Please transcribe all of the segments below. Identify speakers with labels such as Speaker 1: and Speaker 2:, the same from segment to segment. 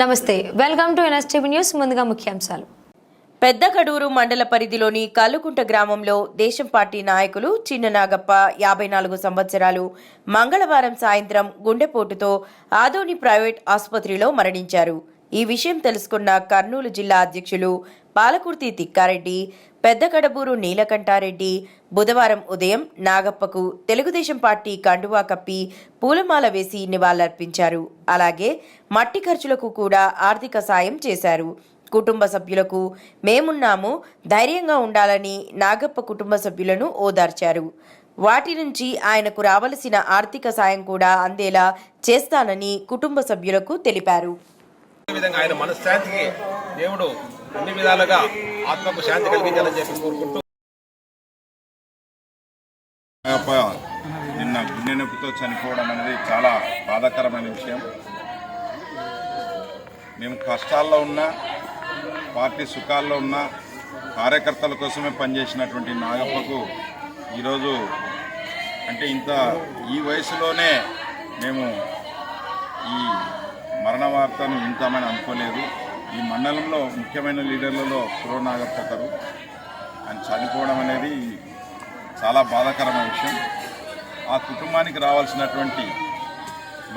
Speaker 1: నమస్తే welcome to NSTV news ముందుగా ముఖ్యాంశాలు.
Speaker 2: పెద్దకడూరు మండల పరిధిలోని కల్లుకుంట గ్రామంలో దేశం పార్టీ నాయకులు చిన్న నాగప్ప యాభై నాలుగు సంవత్సరాలు మంగళవారం సాయంత్రం గుండెపోటుతో ఆదోని ప్రైవేట్ ఆసుపత్రిలో మరణించారు. ఈ విషయం తెలుసుకున్న కర్నూలు జిల్లా అధ్యక్షులు పాలకుర్తి తిక్కారెడ్డి పెద్ద కడబూరు నీలకంఠారెడ్డి బుధవారం ఉదయం నాగప్పకు తెలుగుదేశం పార్టీ కండువా కప్పి పూలమాల వేసి నివాళులర్పించారు. అలాగే మట్టి ఖర్చులకు కూడా ఆర్థిక సాయం చేశారు. కుటుంబ సభ్యులకు మేమున్నాము ధైర్యంగా ఉండాలని నాగప్ప కుటుంబ సభ్యులను ఓదార్చారు. వాటి నుంచి ఆయనకు రావలసిన ఆర్థిక సాయం కూడా అందేలా చేస్తానని కుటుంబ సభ్యులకు తెలిపారు.
Speaker 3: విధంగా ఆయన మనశ్శాంతికి దేవుడు అన్ని విధాలుగా ఆత్మకు శాంతి కలిగించాలని చెప్పి కోరుకుంటూ
Speaker 4: నిన్న గుండె నొప్పితో చనిపోవడం అనేది చాలా బాధాకరమైన విషయం. మేము కష్టాల్లో ఉన్నా పార్టీ సుఖాల్లో ఉన్న కార్యకర్తల కోసమే పనిచేసినటువంటి నాగప్పకు ఈరోజు అంటే ఇంత ఈ వయసులోనే మేము ఈ మరణ వార్తను వింటామని అనుకోలేదు. ఈ మండలంలో ముఖ్యమైన లీడర్లలో పురో నాగప్ప ఒకరు ఆయన చనిపోవడం అనేది చాలా బాధాకరమైన విషయం. ఆ కుటుంబానికి రావాల్సినటువంటి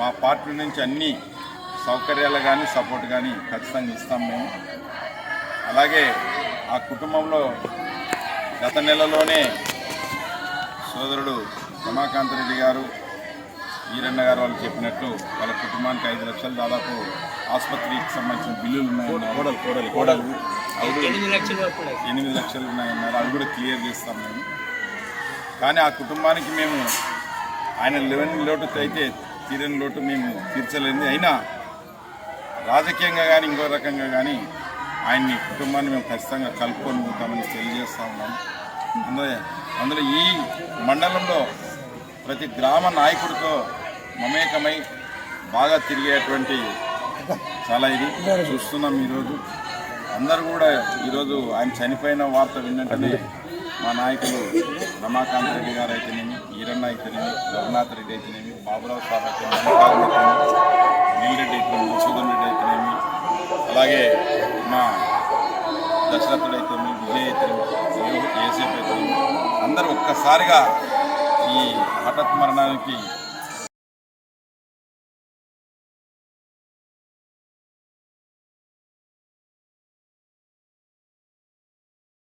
Speaker 4: మా పార్టీ నుంచి అన్ని సౌకర్యాలు కానీ సపోర్ట్ కానీ ఖచ్చితంగా ఇస్తాం మేము. అలాగే ఆ కుటుంబంలో గత నెలలోనే సోదరుడు రమాకాంత్ రెడ్డి గారు ఈరన్న గారు వాళ్ళు చెప్పినట్లు వాళ్ళ కుటుంబానికి ఐదు లక్షలు దాదాపు ఆసుపత్రికి సంబంధించిన బిల్లులు ఉన్నాయన్నారు. కోడలు కోడలు కోడలు. అవి ఎనిమిది లక్షలు ఉన్నాయన్నారు. అవి కూడా క్లియర్ చేస్తాం మేము. కానీ ఆ కుటుంబానికి మేము ఆయన లెవెన్ లోటు అయితే తీరని లోటు మేము తీర్చలేదు అయినా రాజకీయంగా కానీ ఇంకో రకంగా కానీ ఆయన్ని కుటుంబాన్ని మేము ఖచ్చితంగా కలుపుకొని పోతామని తెలియజేస్తా ఉన్నాం. అందులో అందులో ఈ మండలంలో ప్రతి గ్రామ నాయకుడితో మమేకమై బాగా తిరిగేటువంటి చాలా ఇది. చూస్తున్నాం ఈరోజు. అందరూ కూడా ఈరోజు ఆయన చనిపోయిన వార్త విన్నట్టునే మా నాయకులు రమాకాంత్ రెడ్డి గారు అయితేనేమి ఈరన్న అయితేనేమి రఘునాథ్ రెడ్డి అయితేనేమి బాబురావు సార్ అయితేనేమి నీలరెడ్డి అయితేనేమి మధుసూదన్ రెడ్డి అయితేనేమి అలాగే మా దశరథుడు అయితేనేమి విజయ్ అయితేనేమి ఏసేపు అయితేనేమి అందరూ ఒక్కసారిగా ఈ హఠాత్ మరణానికి